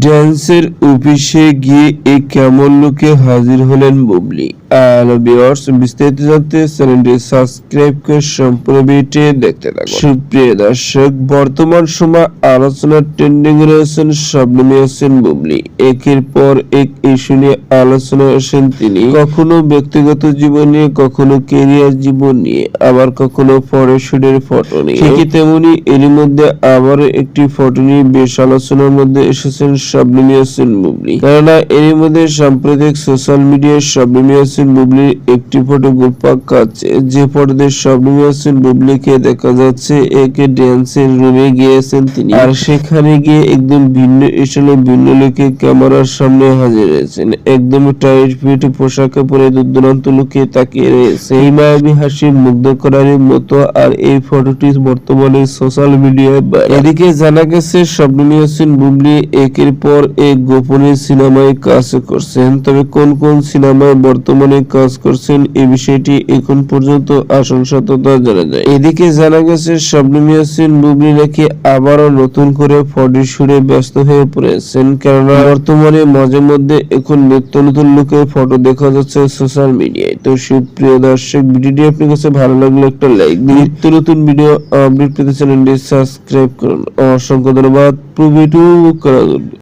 ড্যান্সের অফিসে গিয়ে এই কেমন লোকে হাজির হলেন বুবলি? হ্যালো ভিউয়ার্স, বিস্তারিত জানতে চ্যানেলটি সাবস্ক্রাইব করে সম্পূর্ণ ভিডিওটি দেখতে থাকুন। সুপ্রিয় দর্শক, বর্তমান সময় আলোচনার ট্রেন্ডিং রয়েছেন শবনমী হোসেন বুবলি। একের পর এক ইস্যু নিয়ে আলোচনা আসেন তিনি। কখনো ব্যক্তিগত জীবন নিয়ে, কখনো কেরিয়ার জীবন নিয়ে, আবার কখনো ফটোশুটের ফটো নিয়ে। ঠিকই তেমনি এরই মধ্যে আবার একটি ফটো নিয়ে বেশ আলোচনার মধ্যে এসেছেন শবনমী হোসেন বুবলি। কেননা এরই মধ্যে সাম্প্রতিক সোশ্যাল মিডিয়ায় শবনমী হোসেন বুবলির একটি ফটো খাচ্ছে যে ফটোতে শবনমী হোসেন বুবলিকে দেখা যাচ্ছে, একে ড্যান্সের রুমে গিয়েছেন তিনি। আর সেখানে গিয়ে একদম ভিন্ন স্টাইলে ভিন্ন লোকে ক্যামেরার সামনে হাজির হয়েছেন। একদম টাইট ফিট পোশাকে পরে দূর দূরান্ত লোকে তাকিয়ে রয়েছে। এই মায়াবী হাসি মুগ্ধ করার মতো আর এই ফটোটি বর্তমানে সোশ্যাল মিডিয়ায়। এদিকে জানা গেছে শবনমী হোসেন বুবলি একের পর এক গোপনে সিনেমায় কাজ করছেন। তবে কোন কোন সিনেমায় বর্তমানে কাজ করছেন এই বিষয়টি এখন পর্যন্ত আসল সত্যতা জানা যায়। এদিকে জানা গেছে শবনমী হোসেন বুবলি নাকি আবারও নতুন করে ফটো শুটে ব্যস্ত হয়ে পড়েছেন। কেননা, বর্তমানে মাঝে মধ্যে এখন নিত্য নতুন লোকের ফটো দেখা যাচ্ছে সোশ্যাল মিডিয়ায়। তো সুপ্রিয় দর্শক, ভিডিওটি আপনার কাছে ভালো লাগলে একটা লাইক দিন নিত্য নতুন ভিডিও আপডেট পেতে চ্যানেলটি সাবস্ক্রাইব করুন। অসংখ্য ধন্যবাদ। পুরো ভিডিও করার জন্য